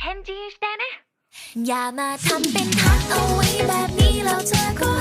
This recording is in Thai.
返事してねอย่ามาทำเป็นทักเอาไว้แบบนี้แล้วเธอก็